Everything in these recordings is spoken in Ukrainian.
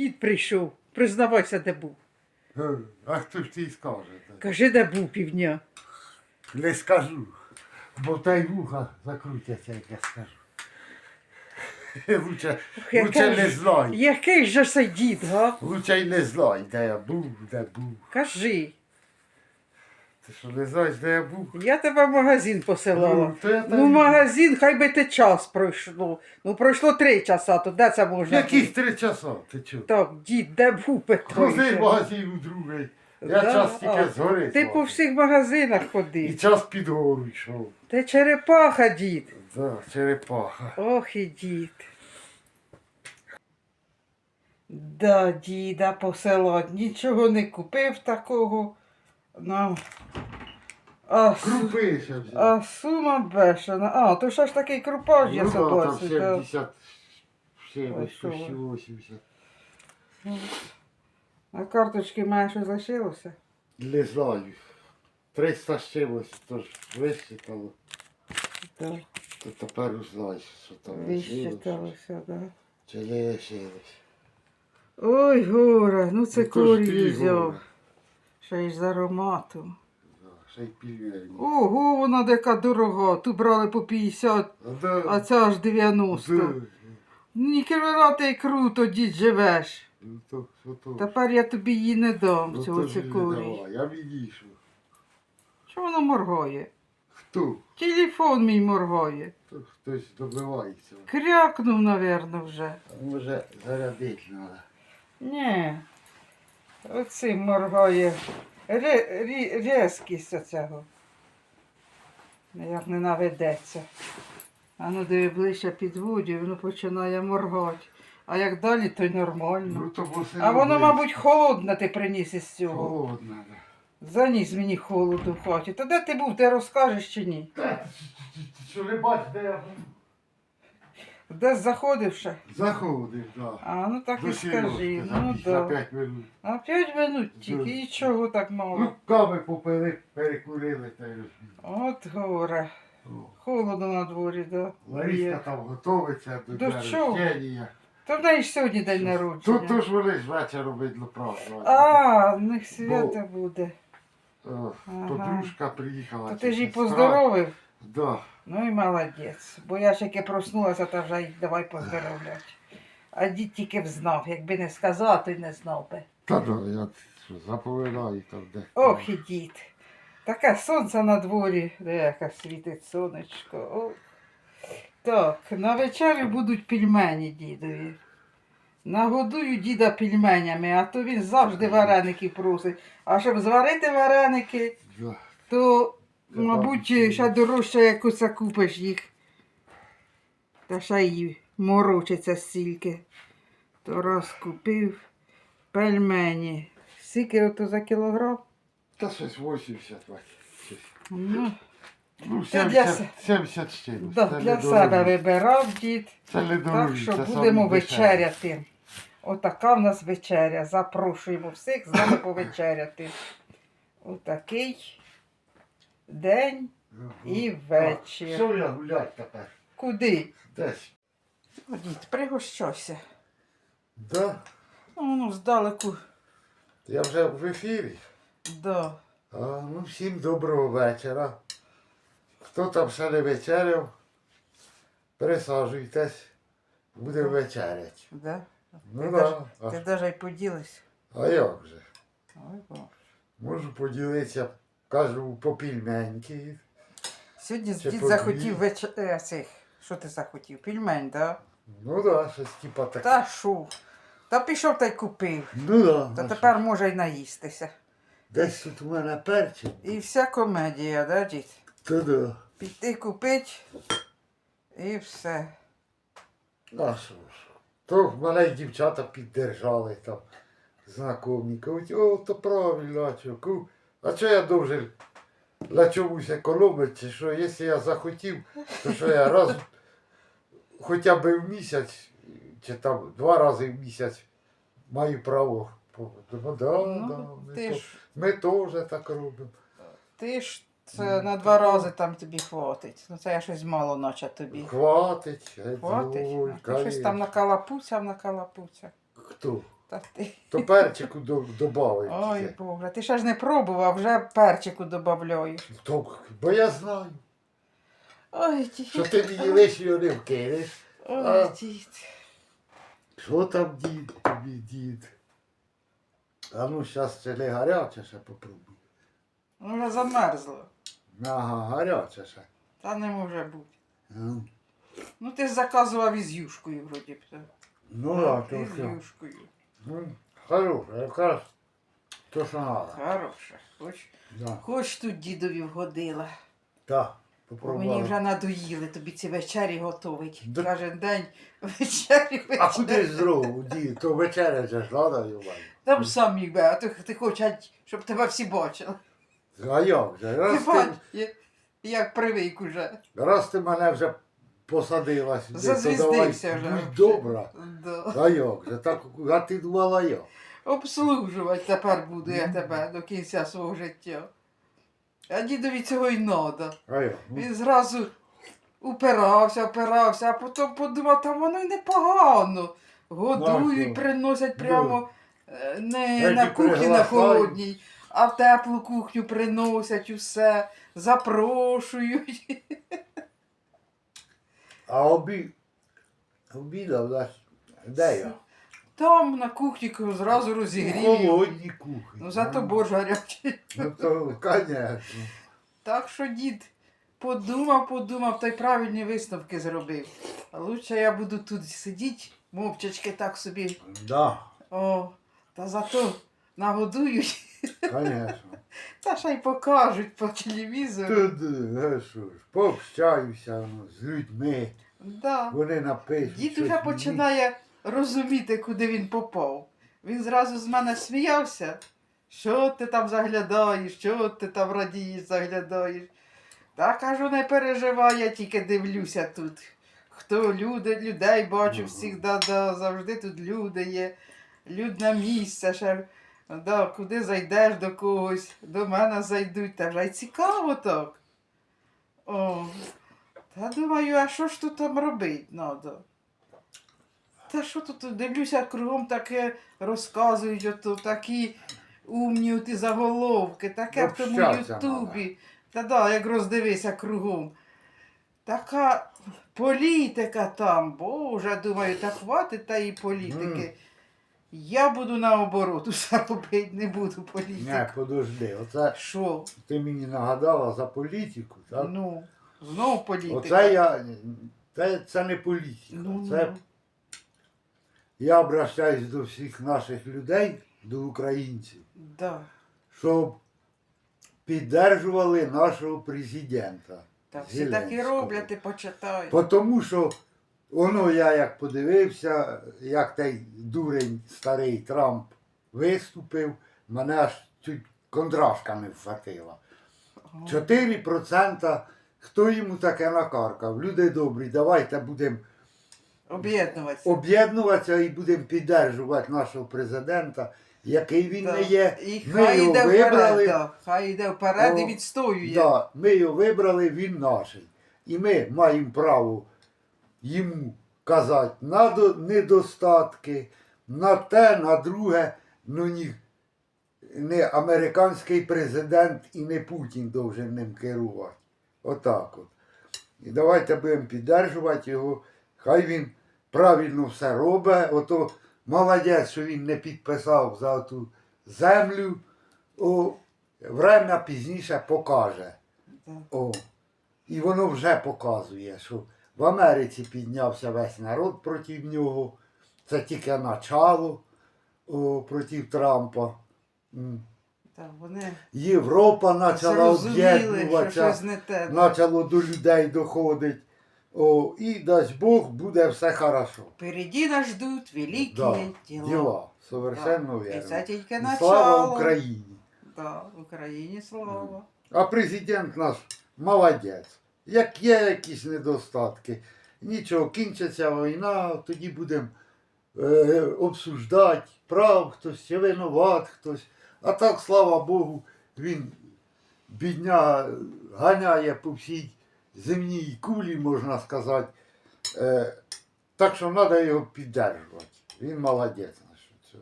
Дід прийшов. Признавайся, де був. Е, А хто ж ти скаже? Кажи, де був півдня. Не скажу. Бо та й вуха закрутяться, як я скажу. Лучше, яка лучше не ж- знай. Який же це дід, га? Лучше й не знай, де я був, де був. Кажи. Ти що не знаєш, де я був? Я тебе в магазин посилала. Ну, то я Ну, так- магазин, хай би ти час пройшло. Ну, пройшло три часа, то де це можна? Яких три часа? Ти чого? Так, дід, де був Петро? Ходи магазин у другий. Я Да, час а, тільки згори. Ти по всіх магазинах І ходив. час під гору йшов. Ти черепаха, дід. Да, черепаха. Ох і дід. Да, діда посела, нічого не купив такого. Ну, а, Крупи ще взяв. а сума бешена. А, то що ж такий крупаж я Ну, да, там собаці. да. 70, Ой, що ви. 80. А карточки маєш що лишилося? Не знаю. 300 з чимось, то ж висчитало. Так, То тепер узнаєш, що там лишилося. вищиталося, так. Чи не лишилось. Ой, горе, ну це Ну, то ж корій ти взяв. горе. Ще й з ароматом. Ще й півень. Ого, вона дека дорога. Ту брали по 50, А, да, а ця аж 90. да. Ні, ти круто, дід живеш. Ну, то, що то? Тепер я тобі її не дам, Ну, цього то ж не цикорій. давай, Я відійшов. Що воно моргає? Хто? Телефон мій моргає. То хтось добивається. Крякнув, напевно, вже. Може зарядити треба. Ні. Оцим моргає. Ре, рі, резкість оцього. Як не наведеться. А ну диви ближче підводю, воно починає моргати. А як далі, то й нормально. Ну, то А воно, мабуть, холодне ти приніс із цього. Холодно, да. Заніс мені холоду в хаті. То де ти був, ти розкажеш чи ні? Що не бачиш, де я? Десь заходив ще? Заходив, так. А, ну так і скажи. Сережки Ну п'ять- да. на 5 минут. А п'ять минут тільки, і чого так мало? Ну, кави попили, перекурили та й. От горе. Холодно на дворі, да. Лариска Є. там готовиться до До дня чого? рождення. В неї ж сьогодні день народження. Тут то ж вони ж вечором видно празднувати. А, в них свято буде. О, Ага. Подружка приїхала. То ти ж її сестра. поздоровив? Да. Ну і молодець. Бо я ж яке проснулася, та вже й давай поздоровляти. А дід тільки б знав, якби не сказала, то й не знав би. Та да, я заповідаю там де. Ох і дід. Таке сонце на дворі, де яке світить сонечко. О. Так, на вечерю будуть пельмені дідові. Нагодую діда пельменями, а то він завжди вареники просить. А щоб зварити вареники, то, мабуть, ще дорожче якось закупиш їх. Та ще й морочиться стільки. То раз купив пельмені. Скільки ото за кілограм? Та щось 80 бать. щось. Ну, Ну, Це для 70, 70 з да, Це для себе вибирав дід. Це Так що це будемо вечеряти. Отака в нас вечеря. Запрошуємо всіх з нами повечеряти. Отакий день і вечір. Що я гулять тепер? Куди? Десь. Дід, пригощайся. Да? Ну, ну, здалеку. Я вже в ефірі. Да. А, ну, всім доброго вечора. Хто там ще не вечеряв, присаджуйтесь, будемо вечеряти. Да. Ну ти, да. даже, ти даже й а як же? Ой, Боже. Можу поділитися, кажу, по пільменьки. Сьогодні дід по захотів вечер... е, цих. Що ти захотів? Пельмень, да? Ну да, щось типа таке. Та шо? Та пішов та й купив. Ну да. Та а тепер може й наїстися. Десь тут у мене перчик. І вся комедія, да, дід? То да. Піти купить і все. А що ж. То мене й дівчата піддержали там. Знакомі. Кажуть, о, то правильно, а чого? Кажу, А що я должен на чомусь економити, чи що, якщо я захотів, то що я раз хоча б в місяць, чи там два рази в місяць маю право. по- Ну, да, Ну, да, ми, ти то- ж, ми теж так робимо. ти ж це на два рази там тобі хватить. Ну це я щось мало наче тобі. Хватить. Хватить. А ти щось там накалапуцяв, накалапуцяв. Хто? Та ти. То перчику до- добавив. Ой. Боже, ти ще ж не пробував, вже перчику додаєш. Бо я знаю, Ой, дід. що ти мені лишнього не вкинеш. Ой, А. дід. Що там дід, тобі дід? А ну, зараз це не гаряче ще попробуй. Ну, вже замерзло. Ага, гаряче ще. Та не може бути. Ну, Ну ти ж заказував із юшкою, вроді б. Ну, так, то із юшкою. Ну, Хороше, якраз то, що треба. Хороше. Хоч, Да. хоч тут дідові вгодила. Так, Бо Мені вже надоїли тобі ці вечері готовить. Да. Кожен день вечері вечері. А куди ж знову, дід? То вечеря же ж треба, Іван. Там сам міг би, а ти, ти хочеш, щоб тебе всі бачили. А як же? Ти Раз бач, ти, я- як привик уже. раз ти мене вже посадила сюди, то давай Зазвіздився вже. будь добра. Да. А як же? Так, а ти думала як? Обслужувати тепер буду я тебе до кінця свого життя. А дідові цього й надо. А як? Ну, Він зразу упирався, опирався, а потім подумав, та воно й непогано. Годують, Ну, приносять прямо е, не Які на кухні на приглашають. холодній, а в теплу кухню приносять усе, запрошують. А обід, обідав, да? де я? Там на кухні зразу розігрів. холодній кухні. Ну зато борщ гарячий. Ну то, звісно. Так що дід подумав, подумав та й правильні висновки зробив. А лучше я буду тут сидіти, мовчачки так собі. Да, О, та зато нагодують, звісно. Та ще й покажуть по телевізору. Тут, е, що ж, пообщаюся ну, з людьми, Да. вони напишуть. Дід щось мені. починає розуміти, куди він попав. Він зразу з мене сміявся. Що ти там заглядаєш, що ти там радієш, заглядаєш. Та кажу, не переживай, я тільки дивлюся тут. Хто люди, людей бачу, всіх да, да, завжди тут люди є. Людне місце. Ще, да, куди зайдеш до когось, до мене зайдуть, та вже й цікаво так. О, та думаю, а що ж тут там робить надо? Та що тут дивлюся, кругом таке розказують, ото такі умні ті заголовки, таке в тому Ютубі. Та да, як роздивися кругом. Така політика там, боже, думаю, та хватить та і політики. Я буду наоборот усе робити, не буду політики. Не, подожди, оце Що? ти мені нагадала за політику, так? Ну, знов політика. Оце я. Це, це не політика. Ну, це ну. я обращаюсь до всіх наших людей, до українців, Да. щоб піддержували нашого президента. Та всі так і Зеленського. роблять, ти почитай. По Тому що воно я як подивився, як той дурень старий Трамп виступив, мене аж чуть кондрашка не вхватила. 4% хто йому таке накаркав? Люди добрі, давайте будемо Об'єднуватися. об'єднуватися і будемо піддержувати нашого президента, який він Да. не є. І Ми хай його йде вибрали. вперед, да. хай йде вперед і відстоює. Да, ми його вибрали, він наш. І ми маємо право йому казати на недостатки, на те, на друге, ну ні, не американський президент і не Путін должен ним керувати. Отак от. І давайте будемо піддержувати його. Хай він правильно все робить. Ото молодець, що він не підписав за ту землю. О, время пізніше покаже. О. І воно вже показує, що в Америці піднявся весь народ проти нього. Це тільки начало о, проти Трампа. Да, вони Європа почала об'єднуватися, почало до людей доходить. О, і дасть Бог, буде все хорошо. Впереді нас ждуть великі Да, діла. Діла, совершенно Да. І це тільки І начало. Слава Україні! Да, Україні слава. А президент наш молодець. Як є якісь недостатки, нічого, кінчиться війна, тоді будемо е, обсуждати, прав хтось, винуват хтось. А так, слава Богу, він бідня ганяє по всій земній кулі, можна сказати. Е, так що треба його піддержувати. Він молодець. наш. Це.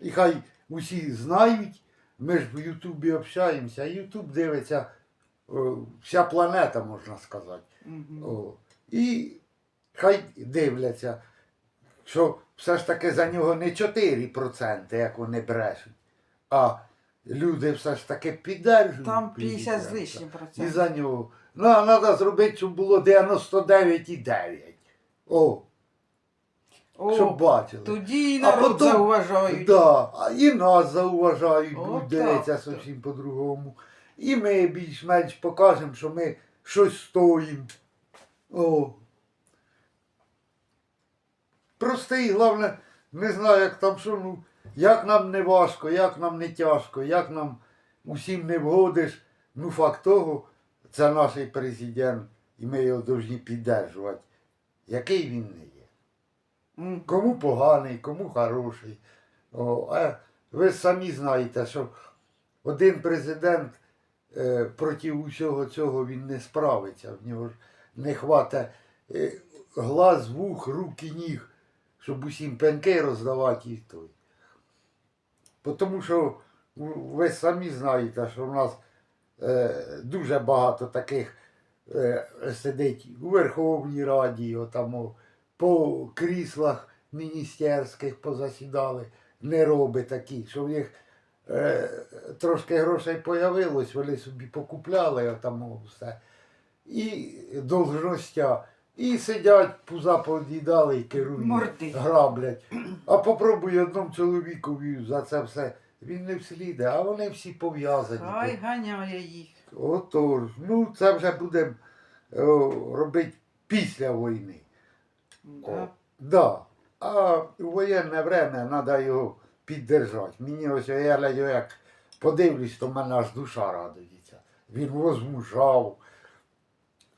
І хай усі знають, ми ж в Ютубі общаємося, Ютуб дивиться вся планета, можна сказати. О. І хай дивляться, що все ж таки за нього не 4%, як вони брешуть, а люди все ж таки піддержують. Там 50 з лишнім І за нього. Ну, а треба зробити, щоб було 99,9. О, О, щоб бачили. тоді і А потім- зауважають. Да, і нас зауважають, О, так, дивитися зовсім по-другому. І ми більш-менш покажемо, що ми щось стоїмо. О. Простий, головне, не знаю, як там що, ну, як нам не важко, як нам не тяжко, як нам усім не вгодиш. Ну, факт того, це наш президент, і ми його повинні підтримувати. Який він не є. Кому поганий, кому хороший. О, а ви самі знаєте, що один президент проти усього цього він не справиться. В нього не хватить е, глаз, вух, рук і ніг, щоб усім пенки роздавати і той. Тому що ви самі знаєте, що в нас е, дуже багато таких е, сидить у Верховній Раді, отам, по кріслах міністерських позасідали, не роби такі, що в них е, трошки грошей появилось, вони собі покупляли отам о, все. І должностя. І сидять, пуза поїдали і керують, Морди. граблять. А попробуй одному чоловікові за це все. Він не всліде, а вони всі пов'язані. Хай ганяє їх. Отож, ну це вже будемо робити після війни. О, Да. да. А у воєнне время треба його піддержати. Мені ось я глядю, як подивлюсь, то в мене аж душа радується. Він возмужав,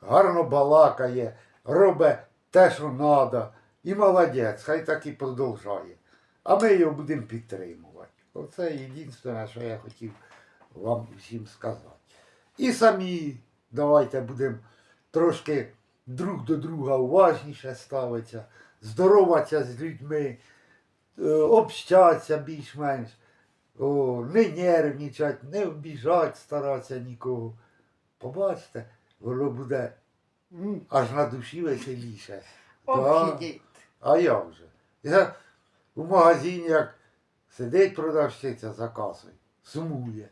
гарно балакає, робить те, що треба. І молодець, хай так і продовжує. А ми його будемо підтримувати. Оце єдине, що я хотів вам всім сказати. І самі давайте будемо трошки друг до друга уважніше ставитися, здороватися з людьми, е, общатися більш-менш, не нервничати, не обіжати, старатися нікого. Побачите, воно буде аж на душі веселіше. Обхідіть. А як же? Я у магазині, як сидить продавщиця за касою, сумує.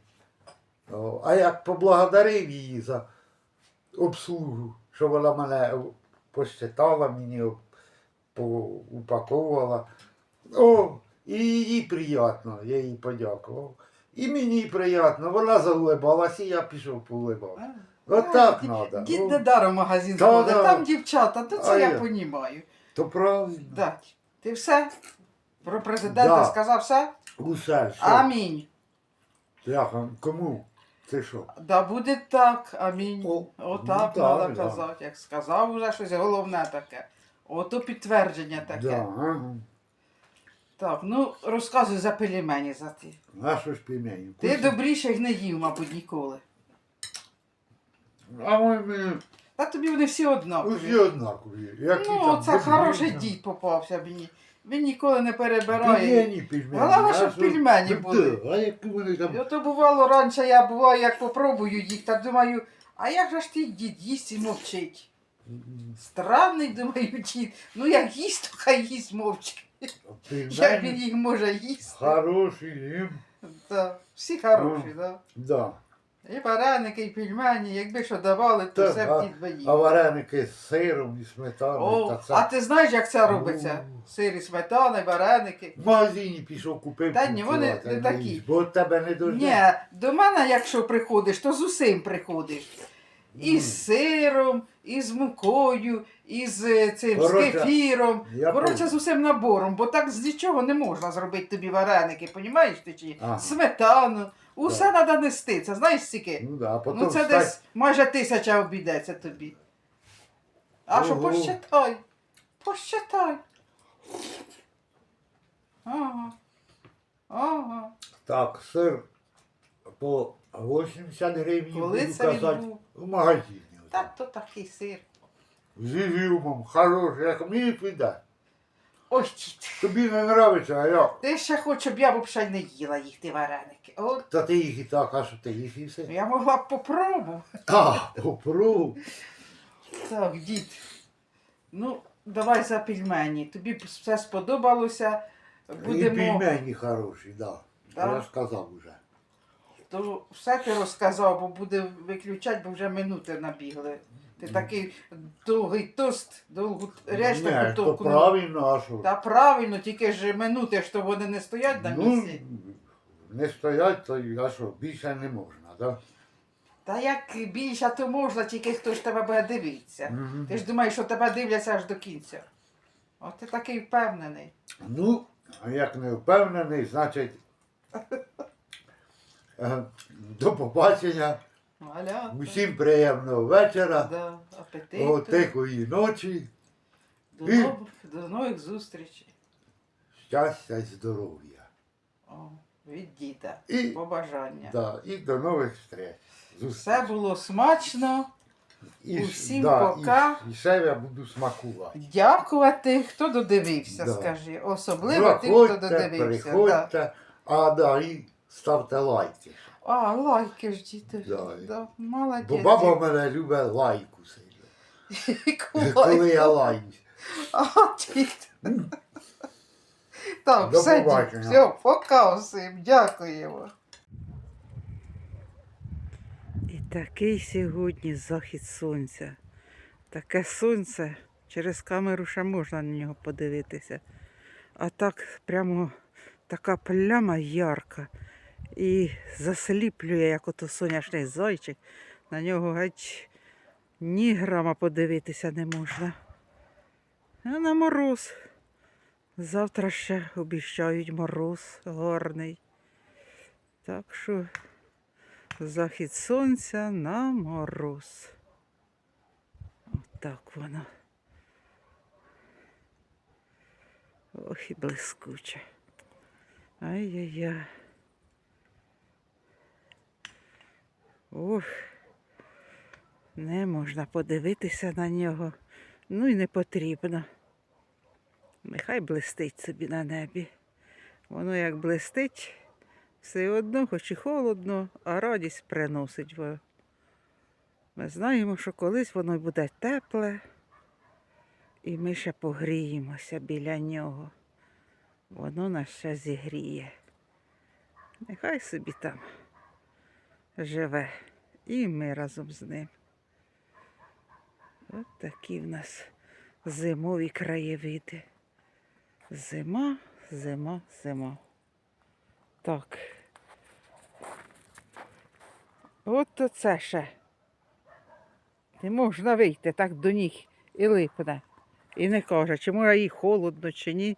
А як поблагодарив її за обслугу, що вона мене посчитала, мені поупаковувала. О, і їй приємно, я їй подякував. І мені приємно, вона заулибалась, і я пішов поулибався. От так треба. Дід О, недаром в магазин Да, ходить, да. там дівчата, то це А я я- понімаю. То правильно. Да. Ти все? Про президента Да. сказав все? Усе, що? Амінь. Я, кому? Це що? Да буде так, амінь. О, Отак ну, так, треба да. казати. Як сказав уже щось головне таке. Ото підтвердження таке. Да, ага. Так, ну розказуй за пельмені за ти. Що ж пельмені? Ти Вкусні? добріших не їв, мабуть, ніколи. А ми, ми Та тобі вони всі усі однакові. однакові. Які Ну, там це добрі, хороший там. дід попався мені. Він ніколи не перебирає. Пельмені, пельмені. Головне, щоб що? пельмені Ну, були. да, А які вони там? І ото бувало раніше, я бувала, як попробую їх, так думаю, а як же ж ти дід їсть і мовчить? Странний, думаю, дід. Ну як їсть, то хай їсть мовчить. Як він їх може їсти? хороші, їм. Да. Всі хороші, Ну. да. Да. І вареники, і пельмені, якби що давали, то все б дід би. А вареники з сиром і сметаною. О, та це... а ти знаєш, як це робиться? Сир і сметана, і вареники. В магазині пішов купив. Та ні, вони не такі. їсть, Бо тебе не дуже. Ні, до мене, якщо приходиш, то з усім приходиш. І з сиром, і з мукою, і з е, цим з кефіром. Я Коротше, з усім набором, бо так з нічого не можна зробити тобі вареники, понімаєш ти чи? Ага. Сметану. Усе треба нести. Це знаєш скільки? Ну, да, а потім Ну це встать- десь майже тисяча обійдеться тобі. А що Ого. посчитай? Посчитай. Ага. Ага. Так, сир по 80 гривень Коли буду це він казати був? в магазині. Так то такий сир. З ізюмом, хороший, як мені піде. Ой. Тобі не нравиться, а як? Ти ще хоч, щоб я взагалі не їла їх, ті вареники. От Та ти їх і так, а що ти їх і все? я могла б попробувати. А, попробуй. Так, дід. Ну, давай за пельмені. Тобі все сподобалося. І Будемо. пельмені хороші, да. Да? Я сказав уже. То все ти розказав, бо буде виключати, бо вже минути набігли. Ти такий довгий тост, довгу речь Ні, таку то товку. правильно, а що? Та правильно, тільки ж минути, що вони не стоять на Ну, місці. не стоять, то й- а що, більше не можна, да? Та як більше, то можна, тільки хто ж тебе буде дивитися. Мгм. Ти ж думаєш, що тебе дивляться аж до кінця. От ти такий впевнений. Ну, а як не впевнений, значить. е, До побачення. Аля. Усім приємного вечора, Да, апетиту. тихої ночі, До, нових, до нових зустрічей. щастя і здоров'я. Від діда. І, Побажання. да, і до нових встреч. Все було смачно. І, усім да, пока. І, і ще я буду смакувати. Дякувати, хто додивився, Да. скажи. Особливо тим, хто додивився. Да. а да, і ставте лайки. А, лайки ж діти. Да. Да. Молодець. Бо баба мене любить лайку сильно. Коли я лаюсь. А, дід. Так, До все, дід. побачення. Все, пока всім. Дякуємо. І такий сьогодні захід сонця. Таке сонце, через камеру ще можна на нього подивитися. А так прямо така пляма ярка. І засліплює, як ото соняшний зайчик. На нього геть ні грама подивитися не можна. А на мороз. Завтра ще обіщають мороз гарний. Так що захід сонця на мороз. Отак воно. Ох і блискуче. Ай-яй-яй. Ох, не можна подивитися на нього. Ну і не потрібно. Нехай блистить собі на небі. Воно як блистить, все одно, хоч і холодно, а радість приносить. Ми знаємо, що колись воно буде тепле, і ми ще погріємося біля нього. Воно нас ще зігріє. Нехай собі там живе, і ми разом з ним. От такі в нас зимові краєвиди. Зима, зима, зима. Так. От оце ще. Не можна вийти так до ніг і липне. І не каже, чи може їй холодно, чи ні.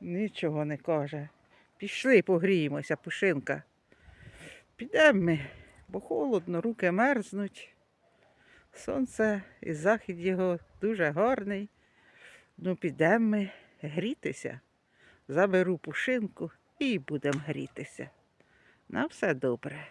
Нічого не каже. Пішли, погріємося, пушинка. Підемо ми, бо холодно, руки мерзнуть. Сонце і захід його дуже гарний. Ну, підемо ми грітися. Заберу пушинку і будемо грітися. На все добре.